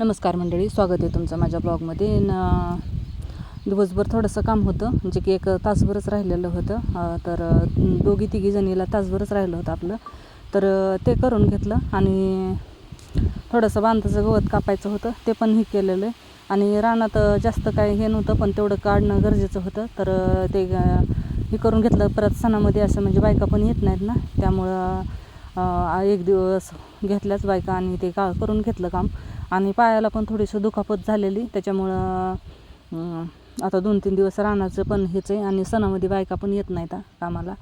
नमस्कार मंडळी स्वागत आहे तुमचं माझ्या ब्लॉगमध्ये. न दिवसभर थोडंसं काम होतं म्हणजे की एक तासभरच राहिलेलं होतं. तर दोघी तिघी जणीला तासभरच राहिलं होतं आपलं. तर ते करून घेतलं आणि थोडंसं बांधाचं गवत कापायचं होतं ते पण हे केलेलं आहे. आणि रानात जास्त काय हे नव्हतं पण तेवढं काढणं गरजेचं होतं. तर ते हे करून घेतलं. परत सणामध्ये असं म्हणजे बायका पण येत नाहीत ना त्यामुळं एक दिवस घेतल्याच बायका आणि ते का करून घेतलं काम. आणि पायाला पण थोडीशी दुखापत झालेली. त्याच्यामुळं आता दोन तीन दिवस राहण्याचं पण हेच आहे आणि सणामध्ये बायका पण येत नाहीत कामाला.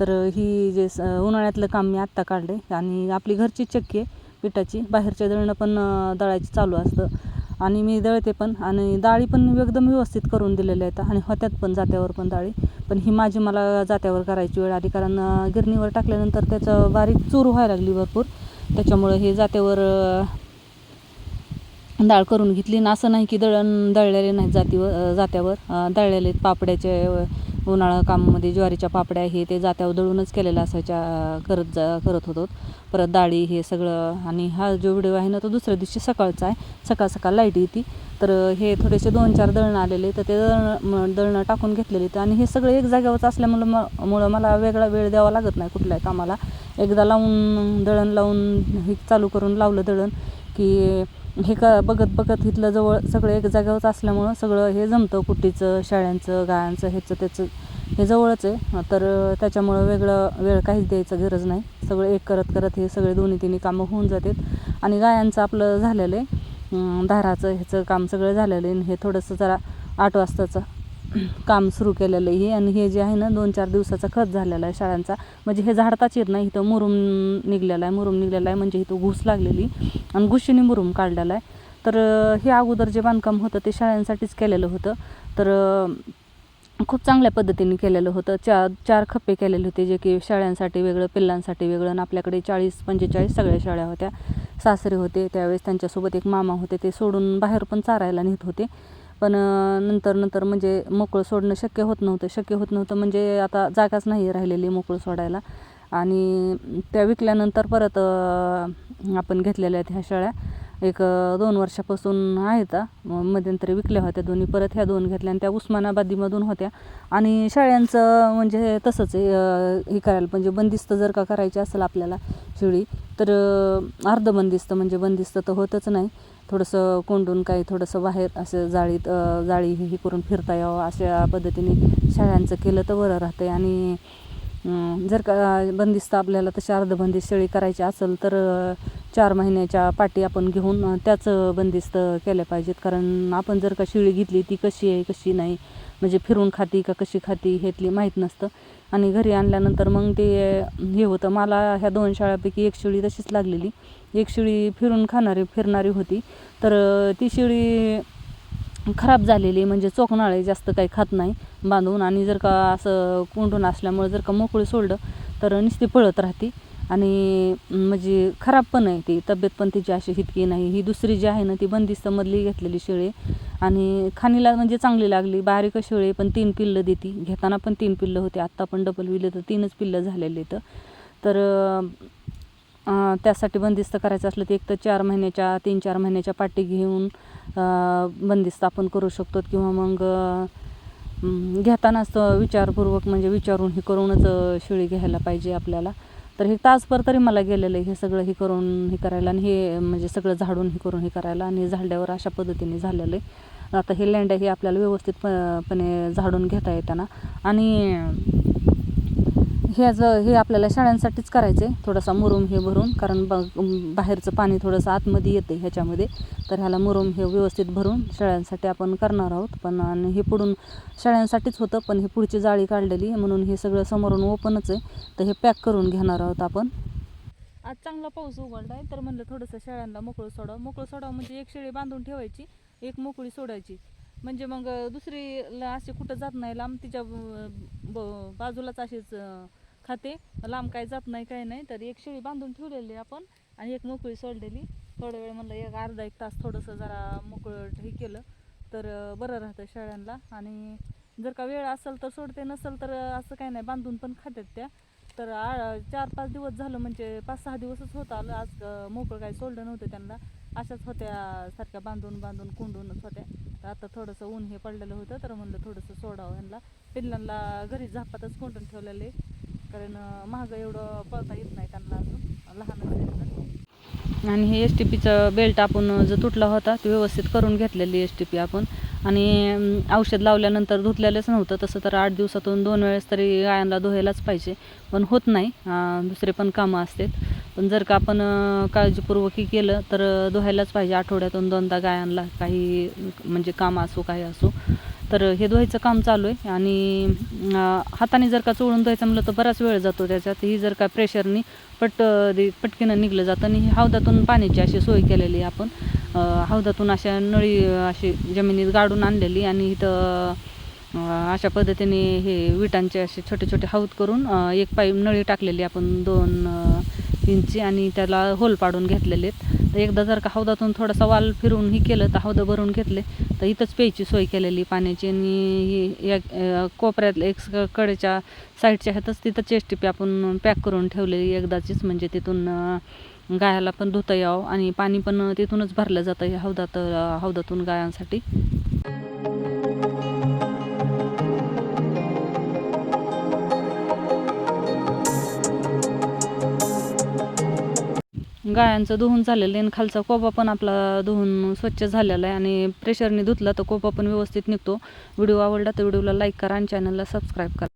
तर ही जे स उन्हाळ्यातलं काम मी आत्ता काढले आणि आपली घरची चक्की आहे पिठाची. बाहेरच्या दळणं पण दळायची चालू असतं. आणि मी दळते पण आणि डाळी पण एकदम व्यवस्थित करून दिलेल्या आहेत आणि होत्यात पण जात्यावर पण डाळी. पण ही माझी मला जात्यावर करायची वेळ आली कारण गिरणीवर टाकल्यानंतर त्याचं बारीक चूर व्हायला लागली भरपूर. त्याच्यामुळं हे जात्यावर डाळ करून घेतली. ना असं नाही की दळण दळलेले नाहीत जातीवर जात्यावर. दळलेले पापड्याचे उन्हाळा कामामध्ये ज्वारीच्या पापड्या हे ते जात्यावर दळूनच केलेल्या असायच्या करत जा करत होतो. परत डाळी हे सगळं आणि हा जो व्हिडिओ आहे ना तो दुसऱ्या दिवशी सकाळचा आहे. सकाळ सकाळ लाइट येते. तर हे थोडेसे दोन चार दळणं आलेले तर ते दळणं म- दळणं टाकून घेतलेले तर आणि हे सगळं एक जागेवरच असल्यामुळं म मुळं मला वेगळा वेळ द्यावा लागत नाही कुठल्याही कामाला. एकदा लावून दळण लावून हे चालू करून लावलं दळण. की हे का बघत बघत इथलं जवळ सगळं एक जागेवरच असल्यामुळं सगळं हे जमतं कुट्टीचं शाळ्यांचं गायांचं ह्याचं त्याचं. हे जवळच आहे. तर त्याच्यामुळं वेगळं वेळ काहीच द्यायचं गरज नाही. सगळं एक करत करत हे सगळे दोन्ही तिन्ही कामं होऊन जातात. आणि गायांचं आपलं झालेलं आहे. दाराचं ह्याचं काम सगळं झालेलं आहे. आणि हे थोडंसं जरा आठ वाजताचं काम सुरू केलेलं आहे. हे आणि हे जे आहे ना दोन चार दिवसाचा खत झालेला आहे शाळांचा. म्हणजे हे झाडताच येत नाही इथं मुरुम निघलेला आहे. मुरुम निघलेला आहे. म्हणजे इथं घुस लागलेली. आणि घुशीने मुरुम काढलेला आहे. तर हे अगोदर जे बांधकाम होतं ते शाळांसाठीच केलेलं होतं. तर खूप चांगल्या पद्धतीने केलेलं होतं. चार चार खप्पे केलेले होते जे की शाळांसाठी वेगळं पिल्लांसाठी वेगळं. आणि आपल्याकडे चाळीस पंचेचाळीस सगळ्या शाळा होत्या. सासरे होते त्यावेळेस त्यांच्यासोबत एक मामा होते. ते सोडून बाहेर पण चारायला नेत होते. पण नंतर नंतर म्हणजे मोकळं सोडणं शक्य होत नव्हतं. शक्य होत नव्हतं म्हणजे आता जागाच नाही राहिलेली मोकळं सोडायला. आणि त्या विकल्यानंतर परत आपण घेतलेल्या आहेत ह्या शाळ्या. एक दोन वर्षापासून आहेत मध्यंतरी विकल्या होत्या दोन्ही. परत ह्या दोन घेतल्या आणि त्या उस्मानाबादीमधून होत्या. आणि शाळ्यांचं म्हणजे तसंच आहे हे करायला म्हणजे बंदिस्त जर का करायची असेल आपल्याला शेळी तर अं, अर्ध बंदिस्त म्हणजे बंदिस्त तर होतच नाही. थोडंसं कोंडून काही थोडंसं बाहेर असं जाळीत जाळी हे करून फिरता यावं अशा पद्धतीने शाळांचं केलं तर बरं राहतं आणि जर का बंदिस्त आपल्याला तशी अर्धबंदिस्त शेळी करायची असेल तर चार महिन्याच्या पाटी आपण घेऊन त्याच बंदिस्त केल्या पाहिजेत. कारण आपण जर का शेळी घेतली ती कशी आहे कशी नाही म्हणजे फिरून खाती का कशी खाती हेतली माहीत नसतं. आणि घरी आणल्यानंतर मग ते हे होतं. मला ह्या दोन शाळापैकी एक शिळी तशीच लागलेली. एक शिळी फिरून खाणारी फिरणारी होती. तर ती शिळी खराब झालेली. म्हणजे चोकणाळे जास्त काही खात नाही बांधून. आणि जर का असं कोंडून असल्यामुळे जर का मोकळी सोडलं तर नुसती पळत राहते. आणि म्हणजे खराब पण आहे ती. तब्येत पण तिची अशी हितकी नाही. ही दुसरी जी आहे ना ती बंदिस्तमधली घेतलेली शेळी आणि खाणीला म्हणजे चांगली लागली. बारीक शेळी पण तीन पिल्लं देती. घेताना पण तीन पिल्लं होते. आत्ता पण डबल विलं तर तीनच पिल्लं झालेली तर तर त्यासाठी बंदिस्त करायचं असलं तर एक तर चार महिन्याच्या तीन चार महिन्याच्या पाटी घेऊन बंदिस्त आपण करू शकतो. किंवा मग घेतानाच विचारपूर्वक म्हणजे विचारून हे करूनच शिळी शेळी घ्यायला पाहिजे आपल्याला. तर हे तासभर तरी मला गेलेलं आहे. हे सगळं हे करून हे करायला आणि हे म्हणजे सगळं झाडून हे करून हे करायला आणि झाडल्यावर अशा पद्धतीने झालेलं आहे. आता हे लेंड्या हे आपल्याला व्यवस्थित प- पणे झाडून घेता येताना. आणि ह्याचं हे आपल्याला शाळांसाठीच करायचं आहे थोडासा मुरुम हे भरून कारण ब बाहेरचं पाणी थोडंसं आतमध्ये येते ह्याच्यामध्ये. तर ह्याला मुरुम हे व्यवस्थित भरून शाळांसाठी आपण करणार आहोत. पण आणि हे पुढून शाळांसाठीच होतं पण हे पुढची जाळी काढलेली म्हणून हे सगळं समोरून ओपनच आहे. तर हे पॅक करून घेणार आहोत आपण. आज चांगला पाऊस उघडला आहे तर म्हणलं थोडंसं शाळांना मोकळं सोडावं. मोकळं सोडावं म्हणजे एक शेळी बांधून ठेवायची एक मोकळी सोडायची. म्हणजे मग दुसरीला असे कुठं जात नाही लांब तिच्या ब- बाजूलाच अशीच खाते. लांब काय जात नाही काय नाही. तर एक शेळी बांधून ठेवलेली आपण आणि एक मोकळी सोडलेली. थोडा वेळ म्हणलं एक अर्धा एक तास थोडंसं जरा मोकळं हे केलं. तर बरं राहतं शेळ्यांना आणि जर का वेळ असेल तर सोडते नसेल तर असं काही नाही. बांधून पण खात्यात त्या. तर आ- चार पाच दिवस झालं म्हणजे पाच सहा दिवसच होत. आलं आज मोकळं काय सोडलं नव्हतं त्यांना. अशाच होत्या सारख्या बांधून बांधून कोंडूनच होत्या. तर आता थोडंसं ऊन हे पडलेलं होतं. तर म्हणलं थोडंसं सोडावं ह्यांना पिल्लांना घरी झापातच कोंडून ठेवलेलं आहे. कारण महाग एवढं पळता येत नाही त्यांना अजून लहान आणि हे एस टी पीचं बेल्ट आपण जो तुटला होता ते व्यवस्थित करून घेतलेली एस टी पी आपण. आणि औषध लावल्यानंतर धुतलेलंच नव्हतं तसं तर आठ दिवसातून दोन वेळेस तरी गायांना धुवायलाच पाहिजे. पण होत नाही दुसरे पण कामं असतात. पण जर का आपण काळजीपूर्वक हे केलं तर धुवायलाच पाहिजे आठवड्यातून दोनदा गायांना काही म्हणजे काम असो काही असो. तर हे धुवायचं काम चालू आहे. आणि हाताने जर का चोळून धुवायचं म्हणलं तर बराच वेळ जातो त्याच्यात. ही जर का प्रेशरनी पट दे- पटकीनं निघलं जातं. आणि हौदातून पाण्याची अशी सोय केलेली आहे आपण. हौदातून अशा नळी अशी जमिनीत गाडून आणलेली आणि इथं अशा पद्धतीने हे विटांचे असे छोटे छोटे हौद करून एक पाईप नळी टाकलेली आपण दोन इंची आणि त्याला होल पाडून घेतलेले आहेत. तर एकदा जर का हौदातून थोडासा वाल फिरून ही केलं तर हौदं भरून घेतले. तर इथंच प्यायची सोय केलेली पाण्याची. आणि ही या कोपऱ्यात कोपऱ्यातल्या एक स- कडेच्या साईडच्या ह्यातच तिथं चेस्ट आपण पॅक करून ठेवलेली एकदाचीच. म्हणजे तिथून गायाला पण धुता यावं आणि पाणी पण तिथूनच भरलं जातं हौदात हौदातून गायांसाठी. गायांचं धुवून झालेलं आहे आणि खालचा कोपा पण आपला धुवून स्वच्छ झालेला आहे आणि प्रेशरने धुतला तर कोपा पण व्यवस्थित निघतो. व्हिडिओ आवडला तर व्हिडिओला लाईक करा आणि चॅनलला सबस्क्राईब करा.